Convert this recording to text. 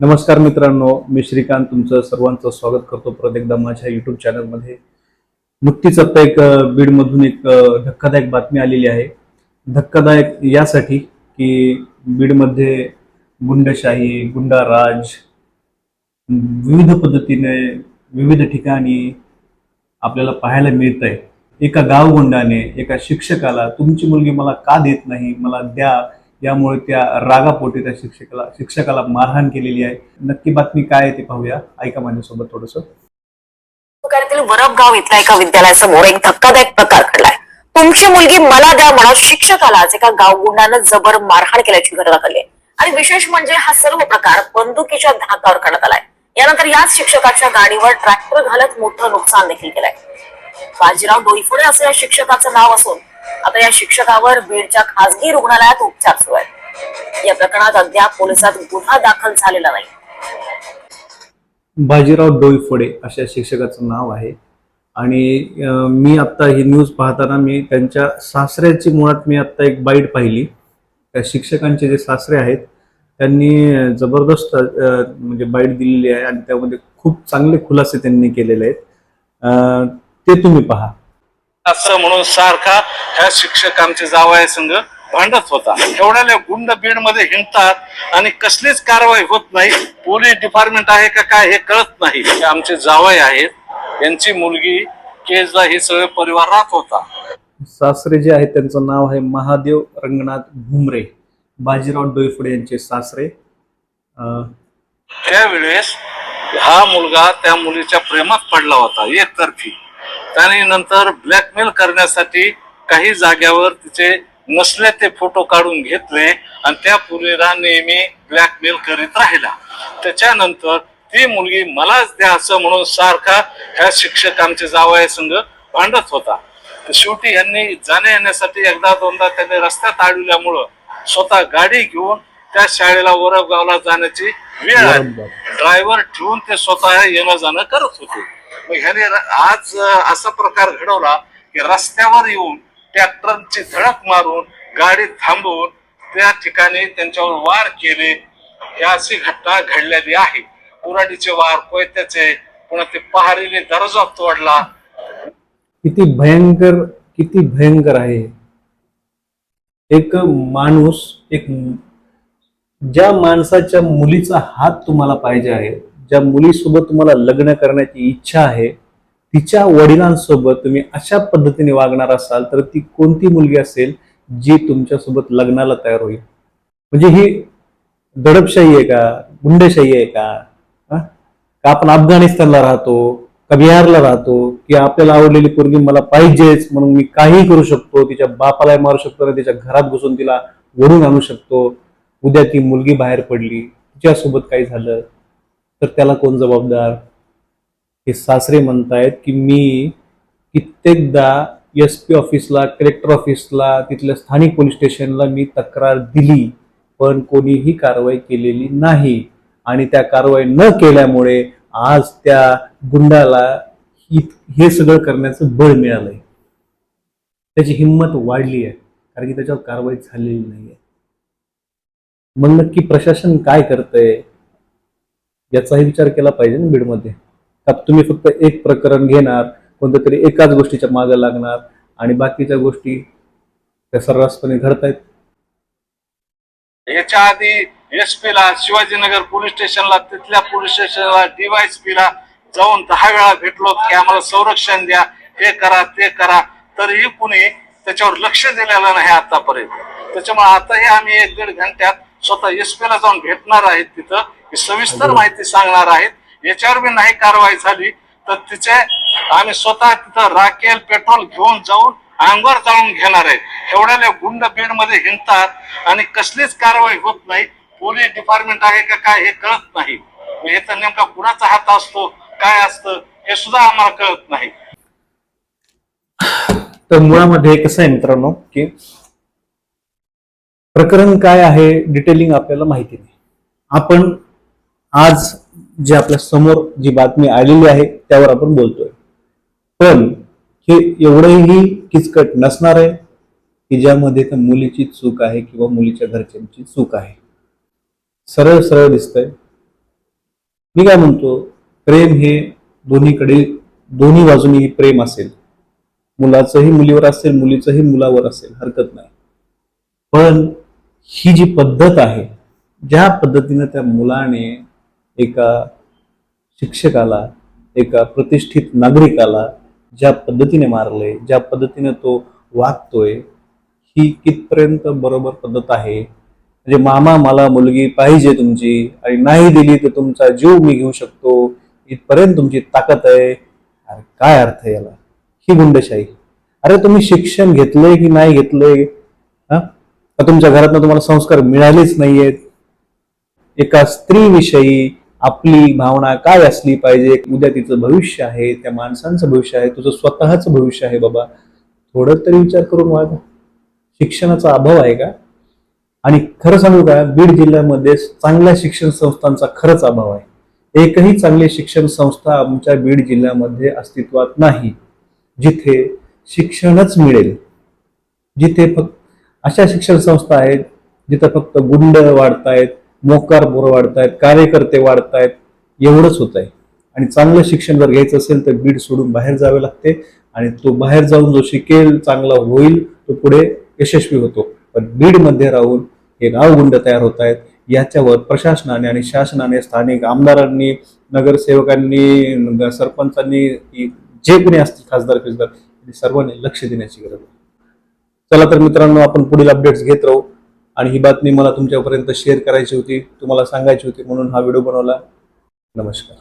नमस्कार मित्रांनो मी श्रीकांत तुमचं सर्वांचं स्वागत करतो परत एकदा माझ्या युट्यूब चॅनलमध्ये नुकतीच आता एक बीडमधून एक धक्कादायक बातमी आलेली आहे. धक्कादायक यासाठी की बीडमध्ये गुंडशाही गुंडाराज विविध पद्धतीने विविध ठिकाणी आपल्याला पाहायला मिळत आहे एका गावगुंडाने एका शिक्षकाला तुमची मुलगी मला का देत नाही? मला द्या. यामुळे त्या रागापोटी त्या शिक्षकाला शिक्षकाला मारहाण केलेली आहे. नक्की बातमी काय आहे ते पाहूया. ऐका माझ्यासोबत थोडस. तालुक्यातील वरबगाव इथल्या एका विद्यालयासमोर एक धक्कादायक प्रकार घडलाय. तुमची मुलगी मला द्या म्हणा शिक्षकालाच एका गावगुंडानं जबर मारहाण केल्याची घटना घडली आहे. आणि विशेष म्हणजे हा सर्व प्रकार बंदुकीच्या धाकावर करण्यात आलाय. यानंतर याच शिक्षकाच्या गाडीवर ट्रॅक्टर घालत मोठं नुकसान देखील केलंय. बाजीराव डोईफोडे असं या शिक्षकाचं नाव असून आता या शिक्षकावर बीडच्या खासगी रुग्णालयात उपचार सुरू आहेत. या प्रकरणात अद्याप पोलिसात गुन्हा दाखल झालेला नाही. बाजीराव डोईफोडे अशा शिक्षकाचं नाव आहे. आणि मी आत्ता ही न्यूज पाहताना मी त्यांच्या सासऱ्याची मुळात मी आत्ता एक बाईट पाहिली. त्या शिक्षकांचे जे सासरे आहेत त्यांनी जबरदस्त म्हणजे बाईट दिलेली आहे आणि त्यामध्ये खूप चांगले खुलासे त्यांनी केलेले आहेत. ते तुम्ही पहा. असं म्हणून सारखा ह्या शिक्षक आमचे जावया संघ भांडत होता. एवढ्या गुंड बीडमध्ये हिंडतात आणि कसलीच कारवाई होत नाही. पोलीस डिपार्टमेंट आहे का काय हे कळत नाही. आमचे जावई आहेत. यांची मुलगी केजला हे सगळे परिवार राहत होता. सासरे जे आहेत त्यांचं नाव आहे महादेव रंगनाथ भुमरे. बाजीराव डोईफोडे यांचे सासरे. त्यावेळेस हा मुलगा त्या मुलीच्या प्रेमात पडला होता एकतर्फी. त्याने नंतर ब्लॅकमेल करण्यासाठी काही जाग्यावर तिचे नसले ते फोटो काढून घेतले आणि त्या मुलीला नेहमी ब्लॅकमेल करीत राहिला. त्याच्यानंतर ती मुलगी मलाच द्या असं म्हणून सारखा ह्या शिक्षक आमचे जावया संघ भांडत होता. तर शेवटी यांनी जाण्या येण्यासाठी एकदा दोनदा त्यांनी रस्त्यात अडवल्यामुळं स्वतः गाडी घेऊन त्या शाळेला वरगावला जाण्याची वेळ बरोबर. ड्रायव्हर ठेवून ते स्वतः येणं जाणं करत होते. मग ह्याने आज असा प्रकार घडवला की रस्त्यावर येऊन ट्रॅक्टरची धडक मारून गाडी थांबवून त्या ठिकाणी त्यांच्यावर वार केले. ही अशी घटना घडलेली आहे. कुराडीचे वार कोयत्याचे पुन्हा ते पहारीने दरजा तोडला. किती भयंकर किती भयंकर आहे. एक माणूस एक ज्या माणसाच्या मुलीचा हात तुम्हाला पाहिजे आहे ज्या मुलीसोबत तुम्हाला लग्न करण्याची इच्छा आहे तिच्या वडिलांसोबत तुम्ही अशा पद्धतीने वागणार असाल तर ती कोणती मुलगी असेल जी तुमच्यासोबत लग्नाला तयार होईल? म्हणजे ही दडपशाही आहे का? गुंडशाही आहे का? हा? का आपण अफगाणिस्तानला राहतो का बिहारला राहतो की आपल्याला आवडलेली पोरगी मला पाहिजेच म्हणून मी काही करू शकतो तिच्या बापाला मारू शकतो आणि तिच्या घरात घुसून तिला वरून आणू शकतो. उद्या ती मुलगी बाहेर पडली तिच्यासोबत काही झालं तर त्याला कोण जबाबदार? हे सासरे म्हणतायत की मी कित्येकदा एस पी ऑफिसला कलेक्टर ऑफिसला तिथल्या स्थानिक पोलीस स्टेशनला मी तक्रार दिली पण कोणीही कारवाई केलेली नाही. आणि त्या कारवाई न केल्यामुळे आज त्या गुंडाला हे सगळं करण्याचं बळ मिळालंय. त्याची हिंमत वाढली आहे कारण की त्याच्यावर कारवाई झालेली नाहीये. मग नक्की प्रशासन काय करतंय? याचाही विचार केला पाहिजे ना बीडमध्ये. का तुम्ही फक्त एक प्रकरण घेणार कोणत्या तरी एकाच गोष्टीच्या मागे लागणार आणि बाकीच्या गोष्टी त्या सर्रासपणे घडतायत? याच्या आधी एस पी ला शिवाजीनगर पोलीस स्टेशनला तिथल्या पोलीस स्टेशनला डीवायएसपी ला जाऊन दहा वेळा भेटलो की आम्हाला संरक्षण द्या हे करा ते करा. तरीही कुणी त्याच्यावर लक्ष दिलेलं नाही आतापर्यंत. त्याच्यामुळे आताही आम्ही एक दीड घंट्यात स्वतः एस पी ला जाऊन भेटणार आहेत तिथं. ही सविस्तर माहिती सांगणार आहेत. याच्यावर बी नाही कारवाई झाली तर तिचे आम्ही स्वतः तिथं राखेल पेट्रोल घेऊन जाऊन अंगावर जाळून घेणार आहे एवढ्या गुंड बेडमध्ये हिंडतात आणि कसलीच कारवाई होत नाही. पोलीस डिपार्टमेंट आहे का काय हे कळत नाही. हे तर नेमका कुणाचा हात असतो काय असतं हे सुद्धा आम्हाला कळत नाही. तर मुळामध्ये कसं आहे मित्रांनो की प्रकरण काय आहे डिटेलिंग आपल्याला माहिती नाही. आपण आज जे आपल्यासमोर जी बातमी आलेली आहे त्यावर आपण बोलतोय. पण हे एवढंही किचकट नसणार आहे की ज्यामध्ये त्या मुलीची चूक आहे किंवा मुलीच्या घरच्यांची चूक आहे. सरळ सरळ दिसतंय. मी काय म्हणतो प्रेम हे दोन्हीकडे दोन्ही बाजूनी प्रेम असेल. मुलाचंही मुलीवर असेल मुलीचंही मुलावर असेल हरकत नाही. पण ही जी पद्धत आहे ज्या पद्धतीनं त्या मुलाने एका शिक्षकाला एका प्रतिष्ठित नागरिकाला ज्या पद्धतीने मारले ज्या पद्धतीने तो वागतोय ही कितपर्यंत बरोबर पद्धत आहे? म्हणजे मामा मला मुलगी पाहिजे तुमची आणि नाही दिली तर तुमचा जीव मी घेऊ शकतो. इथपर्यंत तुमची ताकद आहे. अरे काय अर्थ आहे याला? ही गुंडशाही. अरे तुम्ही शिक्षण घेतलंय की नाही घेतले हा? तुमच्या घरातनं तुम्हाला संस्कार मिळालेच नाहीयेत? एका स्त्रीविषयी आपली भावना काय असली पाहिजे? उद्या तिचं भविष्य आहे त्या माणसांचं भविष्य आहे तुझं स्वतःचं भविष्य आहे बाबा. थोडं तरी विचार करून वागा. शिक्षणाचा अभाव आहे का? आणि खरं सांगू का बीड जिल्ह्यामध्ये चांगल्या शिक्षण संस्थांचा खरंच अभाव आहे. एकही चांगली शिक्षण संस्था आमच्या बीड जिल्ह्यामध्ये अस्तित्वात नाही. जिथे शिक्षणच मिळेल. जिथे फक्त अशा शिक्षण संस्था आहेत जिथं फक्त गुंड वाढतायत मोकार बोरं वाढतायत कार्यकर्ते वाढतायत एवढंच होत आहे आणि चांगलं शिक्षण जर घ्यायचं असेल तर बीड सोडून बाहेर जावे लागते आणि तो बाहेर जाऊन जो शिकेल चांगला होईल तो पुढे यशस्वी होतो. पण बीडमध्ये राहून हे नाव गुंड तयार होत आहेत याच्यावर प्रशासनाने आणि शासनाने स्थानिक आमदारांनी नगरसेवकांनी सरपंचांनी जे कोणी असतील खासदार खासदार सर्वांनी लक्ष देण्याची गरज आहे. चला तर मित्रांनो आपण पुढील अपडेट्स घेत राहू. आणि ही बातमी मला तुमच्यापर्यंत शेअर करायची होती. तुम्हाला सांगायची होती म्हणून हा व्हिडिओ बनवला. नमस्कार.